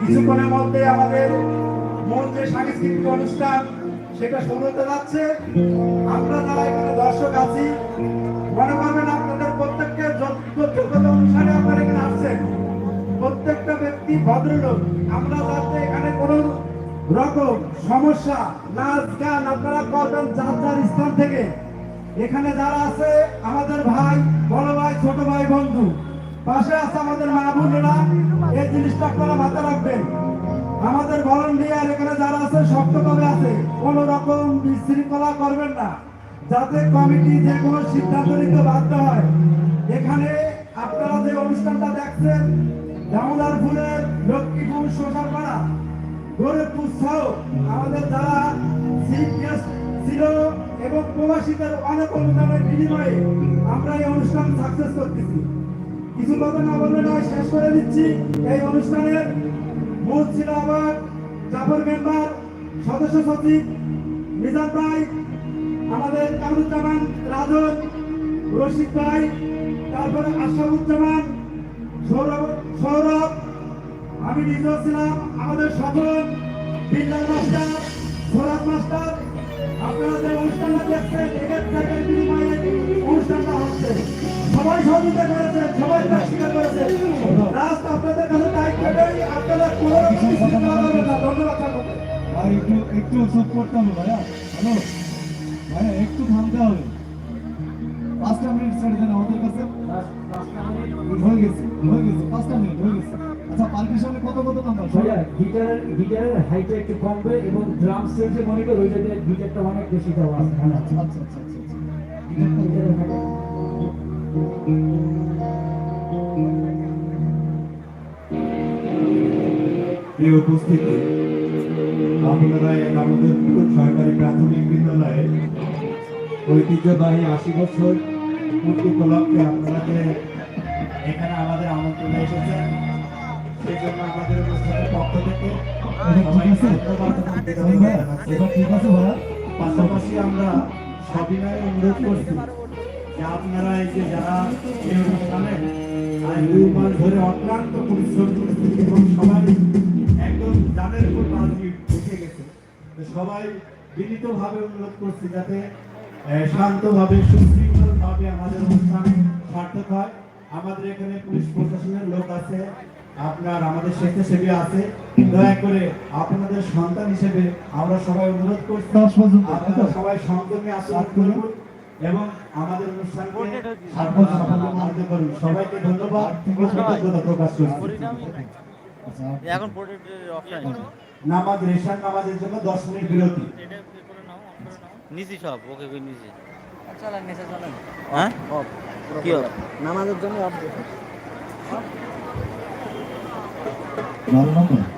কিছুক্ষণের মধ্যে আমাদের মূল সাংস্কৃতিক অনুষ্ঠান, সেটা শুরু যাচ্ছে। আমরা যারা এখানে দর্শক আছি, মনে করবেন আপনাদের প্রত্যেককে যোগ্যতা অনুসারে আপনারা এখানে আসছেন, প্রত্যেকটা ব্যক্তি ভদ্রলোক। আমরা যাতে এখানে কোনো রকম সমস্যা, নাচ গান আপনারা করবেন যার যার স্থান থেকে। এখানে যারা আছে, আমাদের ভাই বন্ধু, পাশে আছে আমাদের মা বোনেরা, এই জিনিসটা আপনারা মাথায় রাখবেন। আমাদের ভলান্টিয়ার এখানে যারা আছে শক্তভাবে আছে, কোন রকম বিশৃঙ্খলা করবেন না। যাতে কমিটি যে কোনো সিদ্ধান্ত নিতে বাধ্য হয়। এখানে আপনারা যে অনুষ্ঠানটা দেখছেন, দামোদর ফুলের লক্ষ্মীপুর শোষার পাড়া গরিবপুর সহ আমাদের যারা চিফ গেস্ট ছিল এবং প্রবাসীদের অনেক অনুদানের বিনিময়ে আমরা এই অনুষ্ঠান সাকসেস করতেছি। কিছু কথা না বললে নয়, শেষ করে দিচ্ছি। এই অনুষ্ঠানের মূল ছিল আবার জাফর মেম্বার, সদস্য সচিব নিজাম ভাই, আমাদের কামরুজ্জামান রাজন রশিদ ভাই, তারপরে আশরাফুজ্জামান, সৌরভ সৌরভ, আমি নিজেও ছিলাম আমাদের সফল বিল্লাল মাস্টার, সৌরভ মাস্টার আপনারা যে অনুষ্ঠানটা দেখছেন হচ্ছে সবাই সহযোগিতা করেছে সবাই স্বীকার করেছে লাস্ট আপনাদের কাছে দায়িত্ব সকলকে একটু একটু ওষুধ করতে ভাইয়া হ্যালো ভাইয়া একটু থামতে হবে পাঁচটা মিনিট ছেড়ে দেন আমাদের কাছে। হয়ে গেছে হয়ে গেছে, পাঁচটা মিনিট, হয়ে গেছে। আচ্ছা পার্কের সামনে কত কত নাম্বার ভাইয়া গিটারের গিটারের হাইটটা একটু কমবে এবং ড্রাম সেট যে মনিটর ওইটাতে গিটারটা অনেক বেশি দেওয়া আছে। হ্যাঁ আচ্ছা আচ্ছা এই উপস্থিতি আপনারা আমাদের সরকারি প্রাথমিক বিদ্যালয়ে ঐতিহ্যবাহী আশি বছর পূর্তি উপলক্ষে আপনারা এখানে আমাদের আমন্ত্রণে এসেছেন জন্য আমাদের অনুষ্ঠানের পক্ষ থেকে ভাইয়া। পাশাপাশি আমরা সবিনয় অনুরোধ করছি যে আপনারা এই যে যারা এই অনুষ্ঠানে দুই মাস ধরে অক্লান্ত পরিশ্রম করছেন এবং সবাই একদম জানের উপর বাজি উঠে গেছে সবাই বিনীতভাবে অনুরোধ করছি যাতে শান্তভাবে সুশৃঙ্খলভাবে আমাদের অনুষ্ঠান সার্থক হয়। আমাদের এখানে পুলিশ প্রশাসনের লোক আছে আপনার আমাদের স্বেচ্ছাসেবী আছে। দয়া করে আপনাদের সন্তান হিসেবে আমরা সবাই অনুরোধ করছি দশ পর্যন্ত আপনারা সবাই সংযমে আচরণ করুন এবং আমাদের অনুষ্ঠানকে সাফল্য সাফল্য করুন। সবাইকে ধন্যবাদ। কৃতজ্ঞতা প্রকাশ করছি। আচ্ছা এখন নামাজ রেশান নামাজের জন্য দশ মিনিট বিরতি। নিছি সব ওকে করে নিছি চালান নেশা চালান। হ্যাঁ? নামাজের জন্য বারো নম্বর